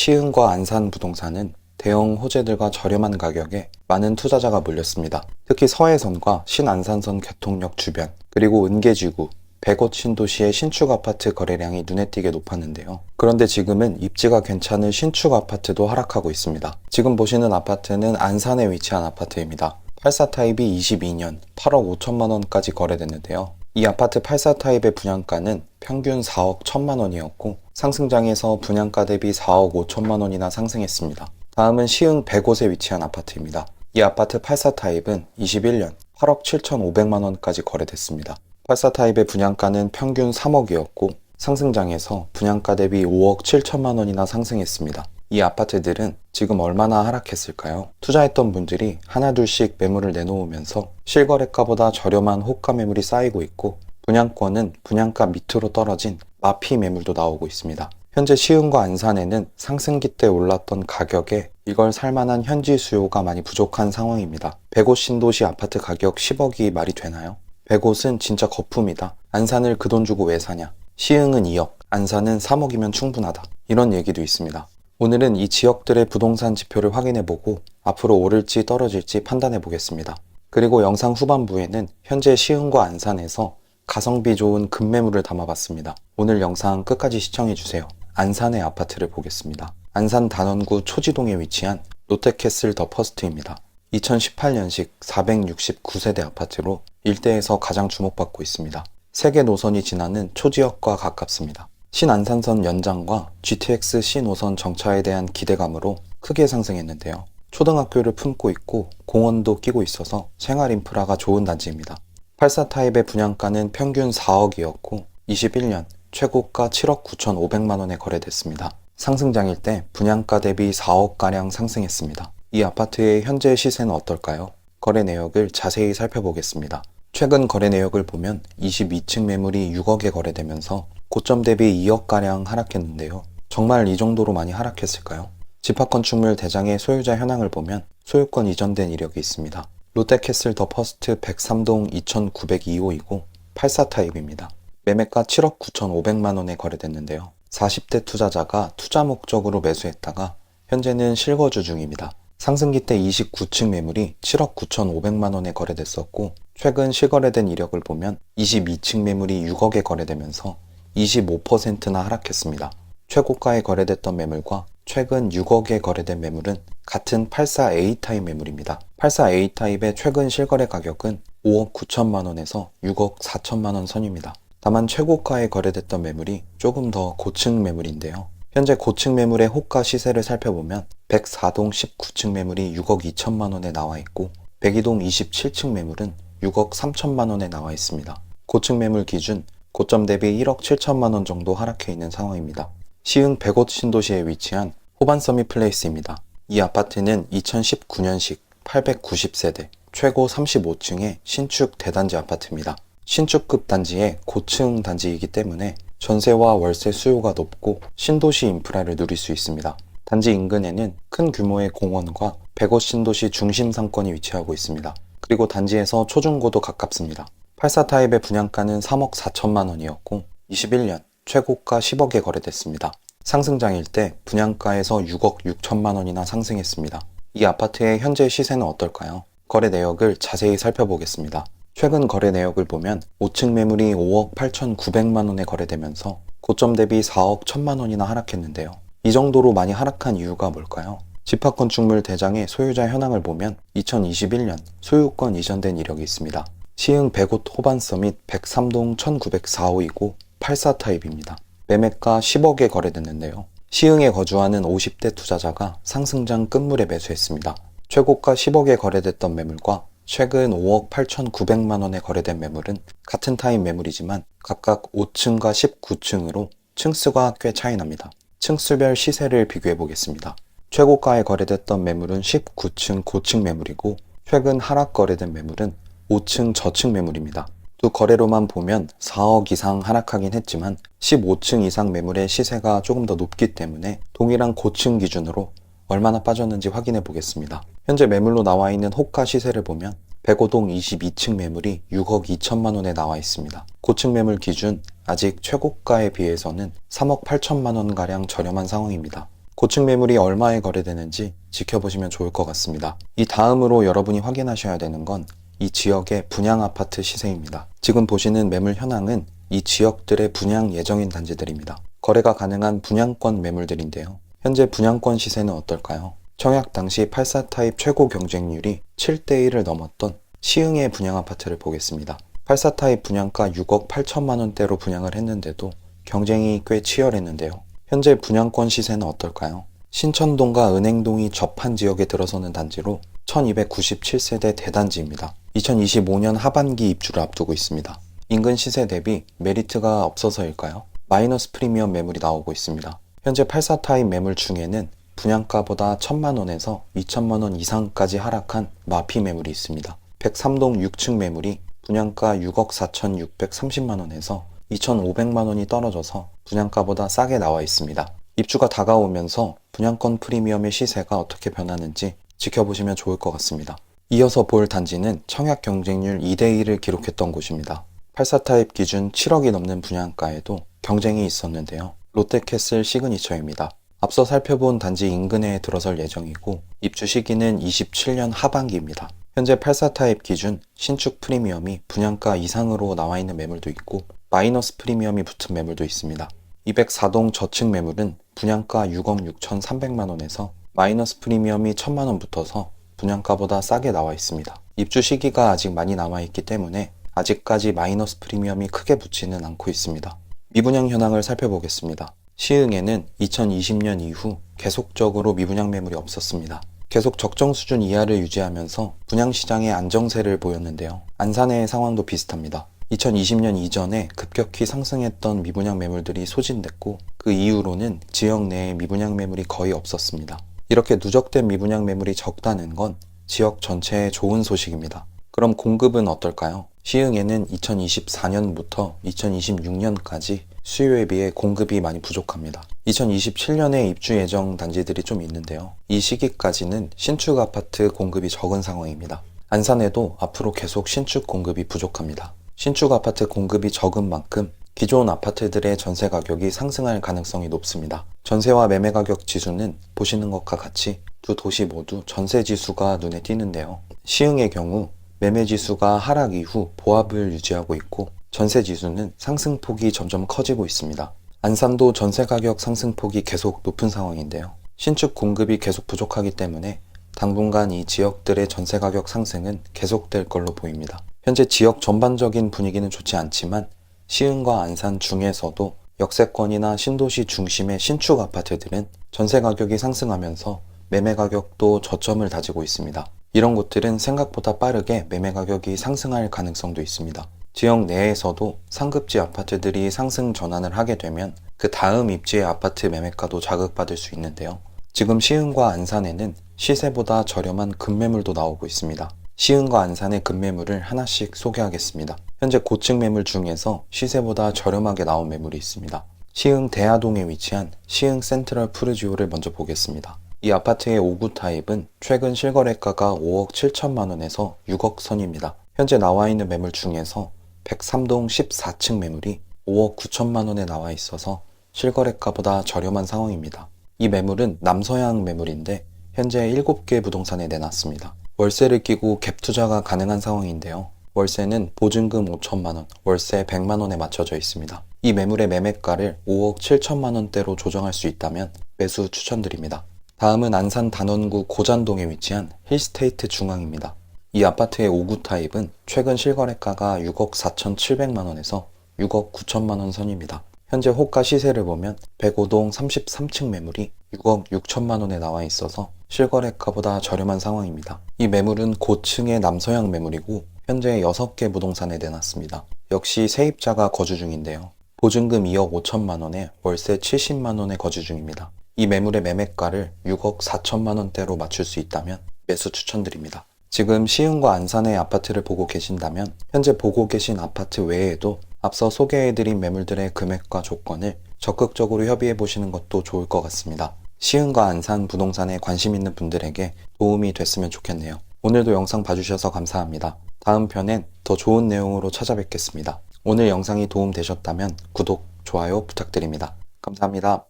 시흥과 안산 부동산은 대형 호재들과 저렴한 가격에 많은 투자자가 몰렸습니다. 특히 서해선과 신안산선 교통역 주변, 그리고 은계지구, 백옷 신도시의 신축 아파트 거래량이 눈에 띄게 높았는데요. 그런데 지금은 입지가 괜찮은 신축 아파트도 하락하고 있습니다. 지금 보시는 아파트는 안산에 위치한 아파트입니다. 84 타입이 22년 8억 5천만 원까지 거래됐는데요. 이 아파트 84 타입의 분양가는 평균 4억 1천만 원이었고 상승장에서 분양가 대비 4억 5천만 원이나 상승했습니다. 다음은 시흥 100곳에 위치한 아파트입니다. 이 아파트 84 타입은 21년 8억 7천5백만 원까지 거래됐습니다. 84 타입의 분양가는 평균 3억이었고 상승장에서 분양가 대비 5억 7천만 원이나 상승했습니다. 이 아파트들은 지금 얼마나 하락했을까요? 투자했던 분들이 하나둘씩 매물을 내놓으면서 실거래가보다 저렴한 호가 매물이 쌓이고 있고 분양권은 분양가 밑으로 떨어진 마피 매물도 나오고 있습니다. 현재 시흥과 안산에는 상승기 때 올랐던 가격에 이걸 살만한 현지 수요가 많이 부족한 상황입니다. 100옷 신도시 아파트 가격 10억이 말이 되나요? 100옷은 진짜 거품이다. 안산을 그 돈 주고 왜 사냐? 시흥은 2억, 안산은 3억이면 충분하다. 이런 얘기도 있습니다. 오늘은 이 지역들의 부동산 지표를 확인해 보고 앞으로 오를지 떨어질지 판단해 보겠습니다. 그리고 영상 후반부에는 현재 시흥과 안산에서 가성비 좋은 급매물을 담아봤습니다. 오늘 영상 끝까지 시청해 주세요. 안산의 아파트를 보겠습니다. 안산 단원구 초지동에 위치한 롯데캐슬 더 퍼스트입니다. 2018년식 469세대 아파트로 일대에서 가장 주목받고 있습니다. 세계 노선이 지나는 초지역과 가깝습니다. 신안산선 연장과 GTX 노선 정차에 대한 기대감으로 크게 상승했는데요. 초등학교를 품고 있고 공원도 끼고 있어서 생활 인프라가 좋은 단지입니다. 84 타입의 분양가는 평균 4억이었고 21년 최고가 7억 9천5백만 원에 거래됐습니다. 상승장일 때 분양가 대비 4억가량 상승했습니다. 이 아파트의 현재 시세는 어떨까요? 거래 내역을 자세히 살펴보겠습니다. 최근 거래 내역을 보면 22층 매물이 6억에 거래되면서 고점 대비 2억가량 하락했는데요. 정말 이 정도로 많이 하락했을까요? 집합건축물 대장의 소유자 현황을 보면 소유권 이전된 이력이 있습니다. 롯데캐슬 더 퍼스트 103동 2902호이고 84 타입입니다. 매매가 7억 9,500만 원에 거래됐는데요. 40대 투자자가 투자 목적으로 매수했다가 현재는 실거주 중입니다. 상승기 때 29층 매물이 7억 9,500만 원에 거래됐었고 최근 실거래된 이력을 보면 22층 매물이 6억에 거래되면서 25%나 하락했습니다. 최고가에 거래됐던 매물과 최근 6억에 거래된 매물은 같은 84A 타입 매물입니다. 84A 타입의 최근 실거래 가격은 5억 9천만 원에서 6억 4천만 원 선입니다. 다만 최고가에 거래됐던 매물이 조금 더 고층 매물인데요. 현재 고층 매물의 호가 시세를 살펴보면 104동 19층 매물이 6억 2천만 원에 나와 있고 102동 27층 매물은 6억 3천만 원에 나와 있습니다. 고층 매물 기준 고점 대비 1억 7천만 원 정도 하락해 있는 상황입니다. 시흥 100옷 신도시에 위치한 호반서밋 플레이스입니다. 이 아파트는 2019년식 890세대 최고 35층의 신축 대단지 아파트입니다. 신축급 단지의 고층 단지이기 때문에 전세와 월세 수요가 높고 신도시 인프라를 누릴 수 있습니다. 단지 인근에는 큰 규모의 공원과 100옷 신도시 중심 상권이 위치하고 있습니다. 그리고 단지에서 초중고도 가깝습니다. 84 타입의 분양가는 3억 4천만 원이었고 21년 최고가 10억에 거래됐습니다. 상승장일 때 분양가에서 6억 6천만 원이나 상승했습니다. 이 아파트의 현재 시세는 어떨까요? 거래 내역을 자세히 살펴보겠습니다. 최근 거래 내역을 보면 5층 매물이 5억 8천9백만 원에 거래되면서 고점 대비 4억 1천만 원이나 하락했는데요. 이 정도로 많이 하락한 이유가 뭘까요? 집합건축물 대장의 소유자 현황을 보면 2021년 소유권 이전된 이력이 있습니다. 시흥 100옷 호반서 및 103동 1904호이고 84 타입입니다. 매매가 10억에 거래됐는데요. 시흥에 거주하는 50대 투자자가 상승장 끝물에 매수했습니다. 최고가 10억에 거래됐던 매물과 최근 5억 8,900만 원에 거래된 매물은 같은 타입 매물이지만 각각 5층과 19층으로 층수가 꽤 차이 납니다. 층수별 시세를 비교해 보겠습니다. 최고가에 거래됐던 매물은 19층 고층 매물이고 최근 하락 거래된 매물은 5층 저층 매물입니다. 두 거래로만 보면 4억 이상 하락하긴 했지만 15층 이상 매물의 시세가 조금 더 높기 때문에 동일한 고층 기준으로 얼마나 빠졌는지 확인해 보겠습니다. 현재 매물로 나와 있는 호가 시세를 보면 105동 22층 매물이 6억 2천만 원에 나와 있습니다. 고층 매물 기준 아직 최고가에 비해서는 3억 8천만 원 가량 저렴한 상황입니다. 고층 매물이 얼마에 거래되는지 지켜보시면 좋을 것 같습니다. 이 다음으로 여러분이 확인하셔야 되는 건 이 지역의 분양 아파트 시세입니다. 지금 보시는 매물 현황은 이 지역들의 분양 예정인 단지들입니다. 거래가 가능한 분양권 매물들인데요. 현재 분양권 시세는 어떨까요? 청약 당시 84 타입 최고 경쟁률이 7대1을 넘었던 시흥의 분양 아파트를 보겠습니다. 84 타입 분양가 6억 8천만 원대로 분양을 했는데도 경쟁이 꽤 치열했는데요. 현재 분양권 시세는 어떨까요? 신천동과 은행동이 접한 지역에 들어서는 단지로 1297세대 대단지입니다. 2025년 하반기 입주를 앞두고 있습니다. 인근 시세 대비 메리트가 없어서일까요? 마이너스 프리미엄 매물이 나오고 있습니다. 현재 84 타입 매물 중에는 분양가보다 1000만 원에서 2천만 원 이상까지 하락한 마피 매물이 있습니다. 103동 6층 매물이 분양가 6억 4,630만 원에서 2,500만 원이 떨어져서 분양가보다 싸게 나와 있습니다. 입주가 다가오면서 분양권 프리미엄의 시세가 어떻게 변하는지 지켜보시면 좋을 것 같습니다. 이어서 볼 단지는 청약 경쟁률 2대1을 기록했던 곳입니다. 84 타입 기준 7억이 넘는 분양가에도 경쟁이 있었는데요. 롯데캐슬 시그니처입니다. 앞서 살펴본 단지 인근에 들어설 예정이고 입주 시기는 27년 하반기입니다. 현재 84 타입 기준 신축 프리미엄이 분양가 이상으로 나와 있는 매물도 있고 마이너스 프리미엄이 붙은 매물도 있습니다. 204동 저층 매물은 분양가 6억 6,300만 원에서 마이너스 프리미엄이 1천만 원 붙어서 분양가보다 싸게 나와 있습니다. 입주 시기가 아직 많이 남아 있기 때문에 아직까지 마이너스 프리미엄이 크게 붙지는 않고 있습니다. 미분양 현황을 살펴보겠습니다. 시흥에는 2020년 이후 계속적으로 미분양 매물이 없었습니다. 계속 적정 수준 이하를 유지하면서 분양 시장의 안정세를 보였는데요. 안산의 상황도 비슷합니다. 2020년 이전에 급격히 상승했던 미분양 매물들이 소진됐고 그 이후로는 지역 내에 미분양 매물이 거의 없었습니다. 이렇게 누적된 미분양 매물이 적다는 건 지역 전체에 좋은 소식입니다. 그럼 공급은 어떨까요? 시흥에는 2024년부터 2026년까지 수요에 비해 공급이 많이 부족합니다. 2027년에 입주 예정 단지들이 좀 있는데요. 이 시기까지는 신축 아파트 공급이 적은 상황입니다. 안산에도 앞으로 계속 신축 공급이 부족합니다. 신축 아파트 공급이 적은 만큼 기존 아파트들의 전세 가격이 상승할 가능성이 높습니다. 전세와 매매 가격 지수는 보시는 것과 같이 두 도시 모두 전세 지수가 눈에 띄는데요. 시흥의 경우 매매 지수가 하락 이후 보합을 유지하고 있고 전세 지수는 상승폭이 점점 커지고 있습니다. 안산도 전세 가격 상승폭이 계속 높은 상황인데요. 신축 공급이 계속 부족하기 때문에 당분간 이 지역들의 전세 가격 상승은 계속될 걸로 보입니다. 현재 지역 전반적인 분위기는 좋지 않지만 시흥과 안산 중에서도 역세권이나 신도시 중심의 신축 아파트들은 전세 가격이 상승하면서 매매 가격도 저점을 다지고 있습니다. 이런 곳들은 생각보다 빠르게 매매 가격이 상승할 가능성도 있습니다. 지역 내에서도 상급지 아파트들이 상승 전환을 하게 되면 그 다음 입지의 아파트 매매가도 자극받을 수 있는데요. 지금 시흥과 안산에는 시세보다 저렴한 급매물도 나오고 있습니다. 시흥과 안산의 급매물을 하나씩 소개하겠습니다. 현재 고층 매물 중에서 시세보다 저렴하게 나온 매물이 있습니다. 시흥 대하동에 위치한 시흥 센트럴 푸르지오를 먼저 보겠습니다. 이 아파트의 5구 타입은 최근 실거래가가 5억 7천만 원에서 6억 선입니다. 현재 나와 있는 매물 중에서 103동 14층 매물이 5억 9천만 원에 나와 있어서 실거래가보다 저렴한 상황입니다. 이 매물은 남서양 매물인데 현재 7개 부동산에 내놨습니다. 월세를 끼고 갭 투자가 가능한 상황인데요. 월세는 보증금 5천만 원, 월세 100만 원에 맞춰져 있습니다. 이 매물의 매매가를 5억 7천만 원대로 조정할 수 있다면 매수 추천드립니다. 다음은 안산 단원구 고잔동에 위치한 힐스테이트 중앙입니다. 이 아파트의 5구 타입은 최근 실거래가가 6억 4,700만 원에서 6억 9천만 원 선입니다. 현재 호가 시세를 보면 105동 33층 매물이 6억 6천만 원에 나와 있어서 실거래가보다 저렴한 상황입니다. 이 매물은 고층의 남서양 매물이고 현재 6개 부동산에 내놨습니다. 역시 세입자가 거주 중인데요. 보증금 2억 5천만 원에 월세 70만 원에 거주 중입니다. 이 매물의 매매가를 6억 4천만 원대로 맞출 수 있다면 매수 추천드립니다. 지금 시흥과 안산의 아파트를 보고 계신다면 현재 보고 계신 아파트 외에도 앞서 소개해드린 매물들의 금액과 조건을 적극적으로 협의해 보시는 것도 좋을 것 같습니다. 시흥과 안산 부동산에 관심 있는 분들에게 도움이 됐으면 좋겠네요. 오늘도 영상 봐주셔서 감사합니다. 다음 편엔 더 좋은 내용으로 찾아뵙겠습니다. 오늘 영상이 도움되셨다면 구독, 좋아요 부탁드립니다. 감사합니다.